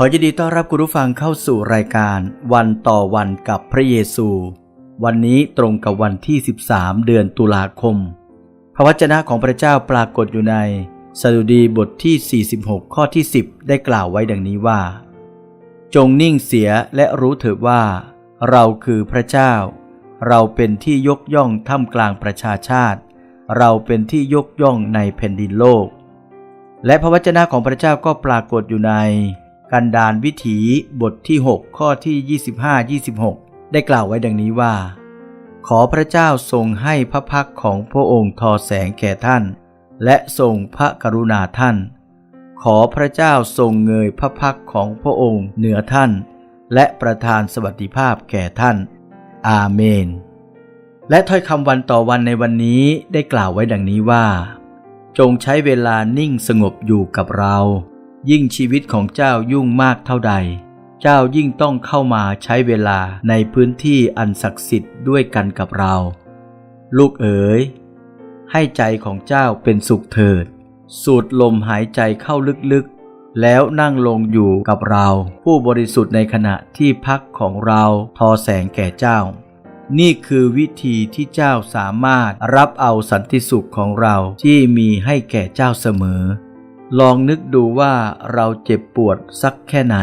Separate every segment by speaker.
Speaker 1: ขอยินดีต้อนรับคุณผู้ฟังเข้าสู่รายการวันต่อวันกับพระเยซู วันนี้ตรงกับวันที่ 13 เดือนตุลาคม พระวจนะของพระเจ้าปรากฏอยู่ในสดุดีบทที่ 46 ข้อที่ 10 ได้กล่าวไว้ดังนี้ว่า จงนิ่งเสียและรู้เถิดว่า เราคือพระเจ้า เราเป็นที่ยกย่องท่ามกลางประชาชาติ เราเป็นที่ยกย่องในแผ่นดินโลก และพระวจนะของพระเจ้าก็ปรากฏอยู่ใน กันดานวิถีบทที่ 6 ข้อที่ 25-26 ได้กล่าวไว้ดังนี้ว่า ขอพระเจ้าทรงให้พระพักของพระองค์ทอแสงแก่ท่าน และทรงพระกรุณาท่าน ขอพระเจ้าทรงเงยพระพักของพระองค์เหนือท่าน และประทานสวัสดิภาพแก่ท่าน อาเมน และถ้อยคำวันต่อวันในวันนี้ได้กล่าวไว้ดังนี้ว่า จงใช้เวลานิ่งสงบอยู่กับเรา ยิ่งชีวิตของเจ้ายุ่งมากเท่าใด เจ้ายิ่งต้องเข้ามาใช้เวลาในพื้นที่อันศักดิ์สิทธิ์ด้วยกันกับเรา ลูกเอ๋ย ให้ใจของเจ้าเป็นสุขเถิด สูดลมหายใจเข้าลึกๆ แล้วนั่งลงอยู่กับเรา ผู้บริสุทธิ์ในขณะที่พักของเราทอแสงแก่เจ้า นี่คือวิธีที่เจ้าสามารถรับเอาสันติสุขของเราที่มีให้แก่เจ้าเสมอ ลองนึกดูว่าเราเจ็บปวดสักแค่ไหน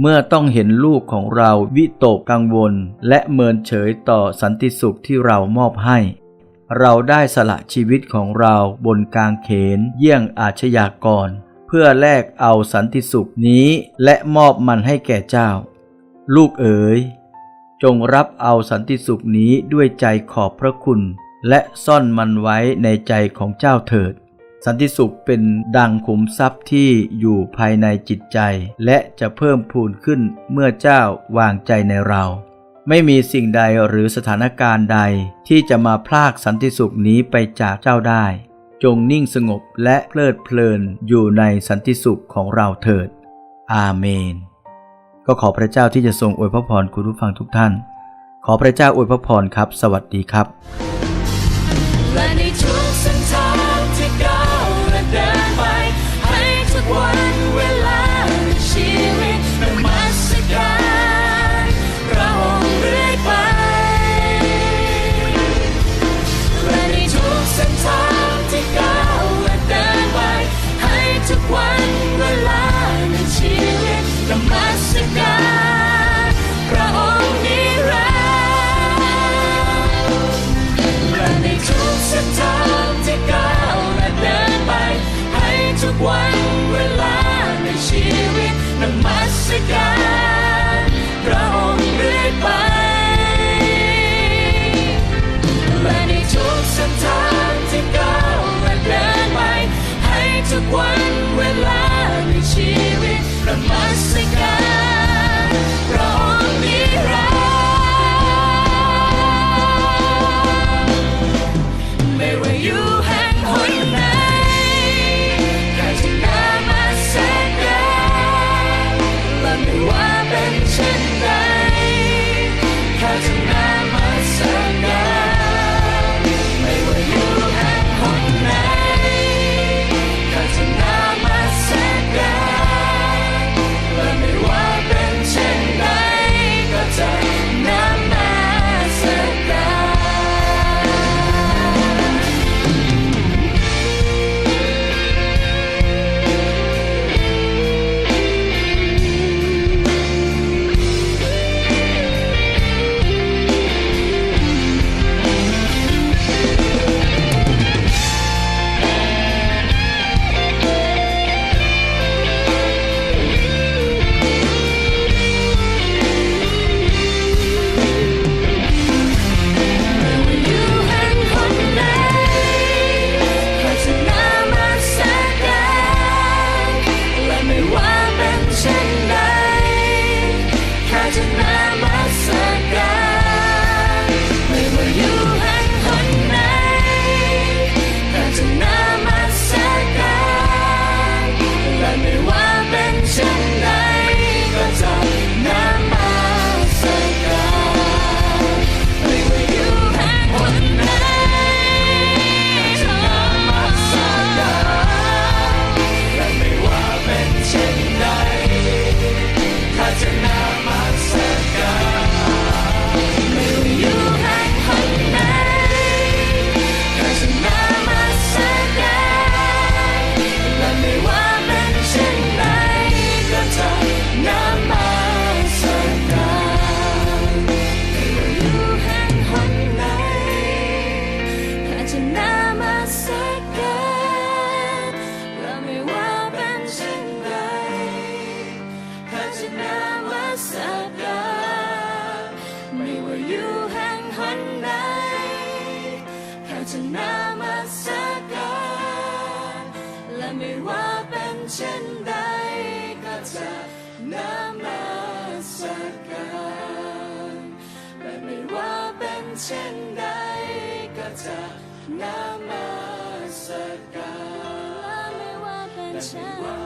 Speaker 1: เมื่อต้องเห็นลูกของเราวิตกกังวล และเมินเฉยต่อสันติสุขที่เรามอบให้ เราได้สละชีวิตของเราบนกางเขนเยี่ยงอาชญากร เพื่อแลกเอาสันติสุขนี้และมอบมันให้แก่เจ้า ลูกเอ๋ย จงรับเอาสันติสุขนี้ด้วยใจขอบพระคุณ และซ่อนมันไว้ในใจของเจ้าเถิด สันติสุขเป็นดังขุมทรัพย์ที่อยู่ภายในจิตใจ และจะเพิ่มพูนขึ้นเมื่อเจ้าวางใจในเรา ไม่มีสิ่งใดหรือสถานการณ์ใดที่จะมาพลากสันติสุขนี้ไปจากเจ้าได้ จงนิ่งสงบและเพลิดเพลินอยู่ในสันติสุขของเราเถิด อาเมน ก็ขอพระเจ้าที่จะทรงอวยพระพรคุณผู้ฟังทุกท่าน ขอพระเจ้าอวยพระพรครับ สวัสดีครับ นมัสการพระองค์เรื่อยไป ชนะมาสักกาไม่ว่าอยู่แห่งหนใดแค่ชนะมาสักกาและไม่ว่าเป็น
Speaker 2: เช่นใดก็จะนามาสักการและไม่ว่าเป็นเช่นใดก็จะนามาสักการ
Speaker 3: และไม่ว่า
Speaker 2: เป็นเช่น